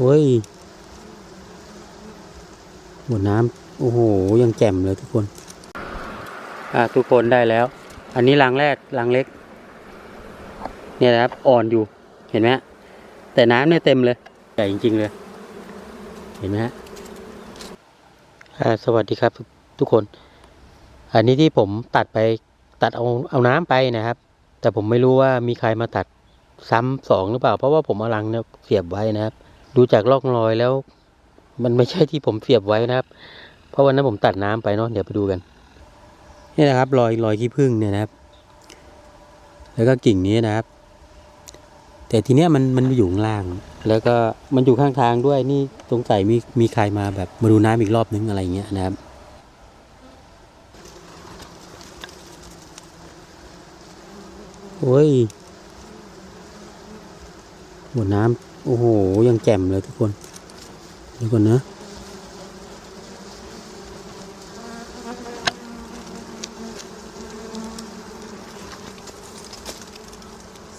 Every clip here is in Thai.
โอ้ยหมดน้ำโอ้โห ยังแจ่มเลยทุกคน อ่าทุกคนได้แล้ว อันนี้รังแรกรังเล็ก เนี่ยนะครับ อ่อนอยู่ เห็นไหมแต่น้ำเนี่ยเต็มเลย ใหญ่จริง ๆ เลย เห็นไหมฮะสวัสดีครับทุกทุกคน อันนี้ที่ผมตัดไปตัดเอาเอาน้ำไปนะครับ แต่ผมไม่รู้ว่ามีใครมาตัดซ้ำสองหรือเปล่า เพราะว่าผมเอารังเนี่ยเสียบไว้นะครับ ดูจากร่องรอยแล้ว มันไม่ใช่ที่ผมเสียบไว้นะครับ เพราะวันนั้นผมตัดน้ำไปเนาะเดี๋ยวไปดูกันนี่นะครับรอยรอยขี้ผึ้งเนี่ยนะครับ แล้วก็กิ่งนี้นะครับ แต่ทีเนี้ยมันมันอยู่ข้างล่าง แล้วก็มันอยู่ข้างทางด้วยนี่สงสัยมีมีใครมาแบบมาดูน้ำอีกรอบนึงอะไรเงี้ยนะครับโอ้ยหมดน้ำ โอ้โห ยังแจ่มเลยทุกคนเดี๋ยวก่อนนะ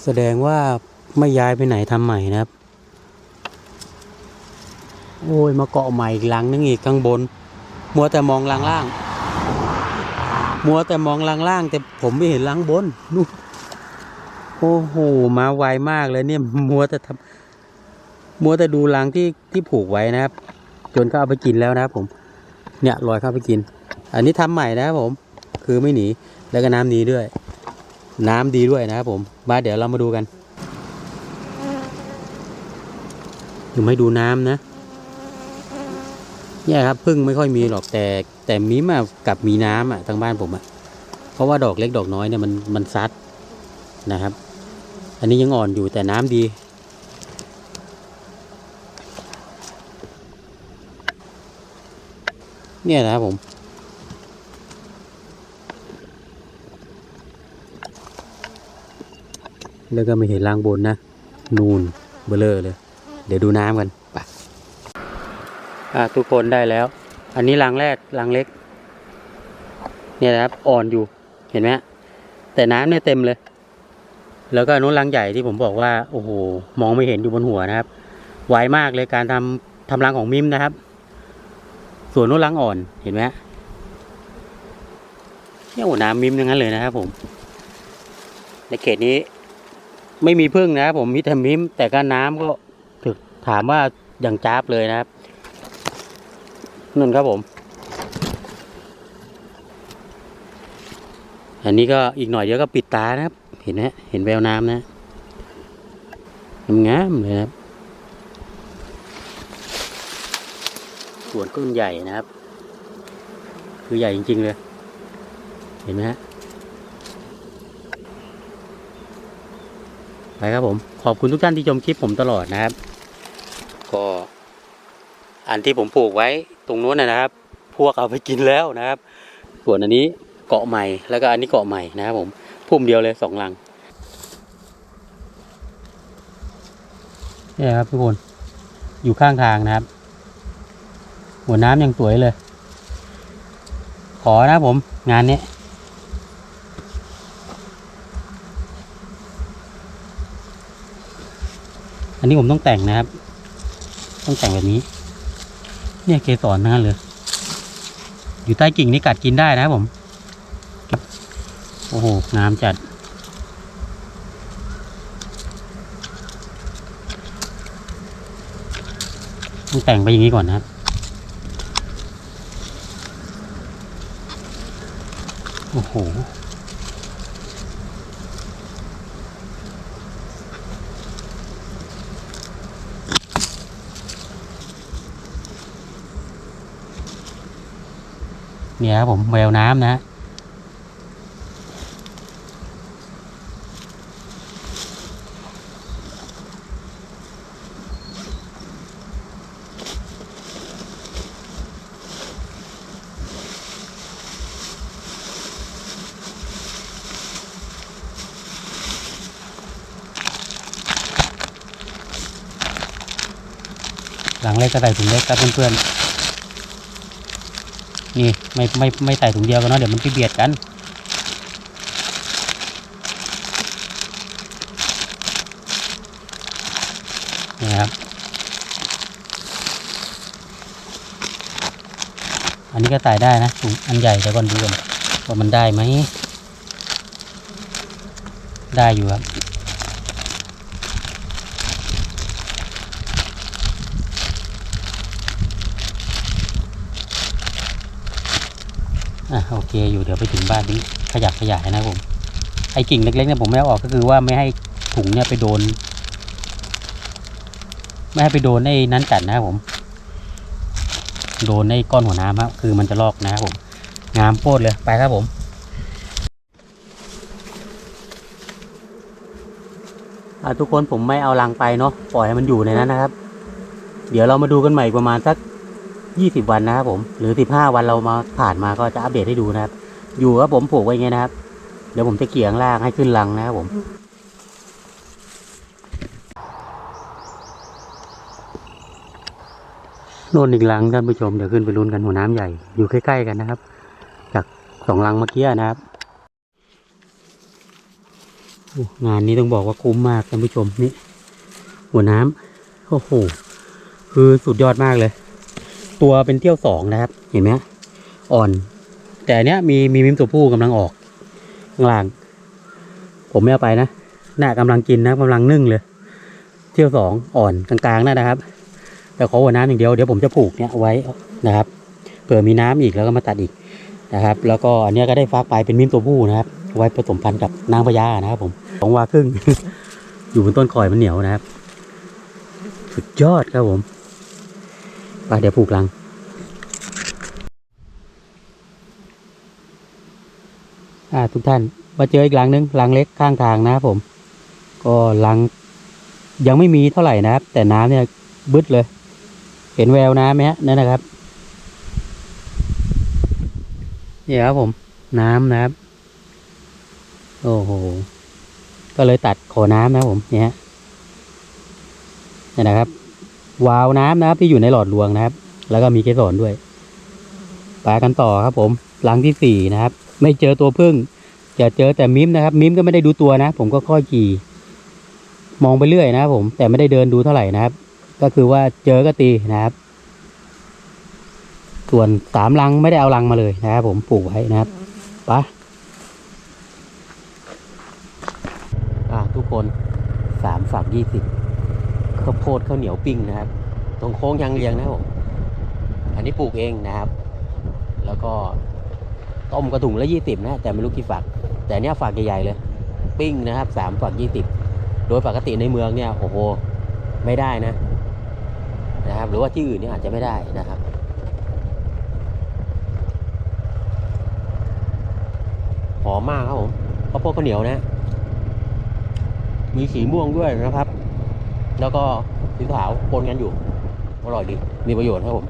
แสดงว่าไม่ย้ายไปไหนทำใหม่นะครับ โอ้ย มาเกาะใหม่อีกหลังนึงอีกข้างบน มัวแต่มองล่างล่าง มัวแต่มองล่างล่างแต่ผมไม่เห็นล่างบนนู่นโอ้โห มาไวมากเลยเนี่ย มัวแต่ทำ มัวแต่ดูรังที่ที่ผูกไว้นะครับ จนเขาเอาไปกินแล้วนะครับ ผม เนี่ยลอยเข้าไปกิน อันนี้ทำใหม่นะครับผม คือไม่หนีแล้วก็น้ำดีด้วย น้ำดีด้วยนะครับผมมาเดี๋ยวเรามาดูกันอยู่ไม่ดูน้ำนะเนี่ยครับพึ่งไม่ค่อยมีหรอกแต่ แต่มีมากับมีน้ำอะทางบ้านผมอะเพราะว่าดอกเล็กดอกน้อยเนี่ยมันมันซัดนะครับ อันนี้ยังอ่อนอยู่แต่น้ำดี เนี่ยนะครับผมแล้วก็ไม่เห็นล่างบนนะ นูนเบลเลอร์เลย เดี๋ยวดูน้ำกันไปอ่าทุกคนได้แล้ว อันนี้รังแรกรังเล็ก เนี่ยนะครับอ่อนอยู่เห็นไหมแต่น้ำเนี่ยเต็มเลย แล้วก็นู้นรังใหญ่ที่ผมบอกว่า โอ้โห มองไม่เห็นอยู่บนหัวนะครับ ไวมากเลยการทำทำรังของมิมนะครับ ส่วนนู้นรังอ่อนเห็นไหมฮะเนี่ยโอ้น้ำมิมทั้งนั้นเลยนะครับผม ในเขตนี้ ไม่มีพึ่งนะครับผมมีแต่มิม แต่ก็น้ำก็ถึกถามว่าอย่างจ้าบเลยนะครับนั่นครับผม อันนี้ก็อีกหน่อยเดี๋ยวก็ปิดตานะครับ เห็นไหมเห็นแววน้ำนะงามเลยนะครับ สวนต้นใหญ่นะครับ คือใหญ่จริง ๆ เลย เห็นไหมฮะไปครับผม ขอบคุณทุกท่านที่ชมคลิปผมตลอดนะครับ ก็อันที่ผมปลูกไว้ตรงนู้นนะนะครับ พวกเอาไปกินแล้วนะครับ ส่วนอันนี้เกาะใหม่แล้วก็อันนี้เกาะใหม่นะครับผมพุ่มเดียวเลยสองลังนี่ครับทุกคนอยู่ข้างทางนะครับ หัวน้ำยังสวยเลย ขอนะผมงานนี้อันนี้ผมต้องแต่งนะครับ ต้องแต่งแบบนี้ เนี่ยเกสรนั้นเลย อยู่ใต้กิ่งนี่กัดกินได้นะครับผม โอ้โหงามจัด ต้องแต่งไปอย่างนี้ก่อนนะครับ อ้โหเนี่ยครับผมแววน้ำนะ หลังเล็กก็ใส่ถุงเล็กครับเพื่อนๆนี่ไม่ไม่ไม่ใส่ถุงเดียวกันเนะเดี๋ยวมันไปเบียดกันนี่ครับ อันนี้ก็ใส่ได้นะถุงอันใหญ่แต่ก่อนดูก่อนว่ามันได้ไหมได้อยู่ครับ อะโอเคอยู่เดี๋ยวไปถึงบ้านนี้ขยับขยายนะผมไอ้กิ่งเล็กๆเนี่ยผมไม่เอาออกก็คือว่าไม่ให้ถุงเนี่ยไปโดน ไม่ให้ไปโดนไอ้นั้นกัดนะครับผม โดนไอ้ก้อนหัวน้ำครับ คือมันจะลอกนะครับผม งามโพดเลยไปครับผมทุกคนผมไม่เอาลังไปเนาะปล่อยให้มันอยู่ในนั้นนะครับ เดี๋ยวเรามาดูกันใหม่ประมาณสัก ยี่สิบวันนะครับผม หรือสิบห้าวันเรามาผ่านมาก็จะอัปเดตให้ดูนะครับ อยู่ครับผมผูกไว้อย่างเงี้ยนะครับ เดี๋ยวผมจะเกี่ยงล่างให้ขึ้นลังนะครับผมโน่นอีกลังท่านผู้ชมเดี๋ยวขึ้นไปลุ้นกันหัวน้ำใหญ่อยู่ใกล้ๆกันนะครับ จากสองลังเมื่อกี้นะครับงานนี้ต้องบอกว่าคุ้มมากท่านผู้ชมนี่หัวน้ำโอ้โหคือสุดยอดมากเลย ตัวเป็นเที่ยวสองนะครับ เห็นไหมอ่อน แต่เนี้ยมีมีมิมตัวผู้กำลังออกข้างล่าง ผมไม่เอาไปนะหน่ากำลังกินนะกำลังนึ่งเลย เที่ยวสองอ่อนกลางๆนั่นนะครับ แต่ขอหัวน้ำอย่างเดียวเดี๋ยวผมจะผูกเนี่ยไว้นะครับเผื่อมีน้ำอีกแล้วก็มาตัดอีกนะครับ แล้วก็อันเนี้ยก็ได้ฟักไปเป็นมิมตัวผู้นะครับ ไว้ผสมพันธุ์กับนางพญานะครับผมสองวาครึ่งอยู่บนต้นคอยมันเหนียวนะครับ สุดยอดครับผม ไปเดี๋ยวผูกลัง อ่าทุกท่าน มาเจออีกลังนึงลังเล็กข้างทางนะครับผม ก็ลังยังไม่มีเท่าไหร่นะครับ แต่น้ำเนี่ยบึ้ดเลย เห็นแววน้ำไหมฮะนั่นนะครับเนี่ยครับผม น้ำนะครับ โอ้โห ก็เลยตัดขอน้ำนะครับผมเนี่ยฮะเนี่ยนะครับ วาล์วน้ำนะครับที่อยู่ในหลอดรวงนะครับ แล้วก็มีเกสรด้วยไปกันต่อครับผมลังที่สี่นะครับ ไม่เจอตัวพึ่งจะเจอแต่มิมนะครับ มิมก็ไม่ได้ดูตัวนะ ผมก็ค่อยขี่ มองไปเรื่อยนะครับผมแต่ไม่ได้เดินดูเท่าไหร่นะครับ ก็คือว่าเจอก็ตีนะครับ ส่วนสามลังไม่ได้เอาลังมาเลยนะครับผมปลูกไว้นะครับไปะอ่าทุกคนสามฝักยี่สิบ ข้าวโพดข้าวเหนียวปิ้งนะครับ ตรงโค้งยางเรียงนะครับผมอันนี้ปลูกเองนะครับ แล้วก็ต้มกระถุงละยี่สิบนะแต่ไม่รู้กี่ฝัก แต่เนี้ยฝักใหญ่ๆเลย ปิ้งนะครับสามฝักยี่สิบโดยปกติในเมืองเนี่ยโอ้โหไม่ได้นะ นะครับ หรือว่าที่อื่นเนี่ยอาจจะไม่ได้นะครับหอมมากครับผมข้าวโพดข้าวเหนียวนะ มีสีม่วงด้วยนะครับ แล้วก็สีขาวปนกันอยู่อร่อยดีมีประโยชน์ครับผม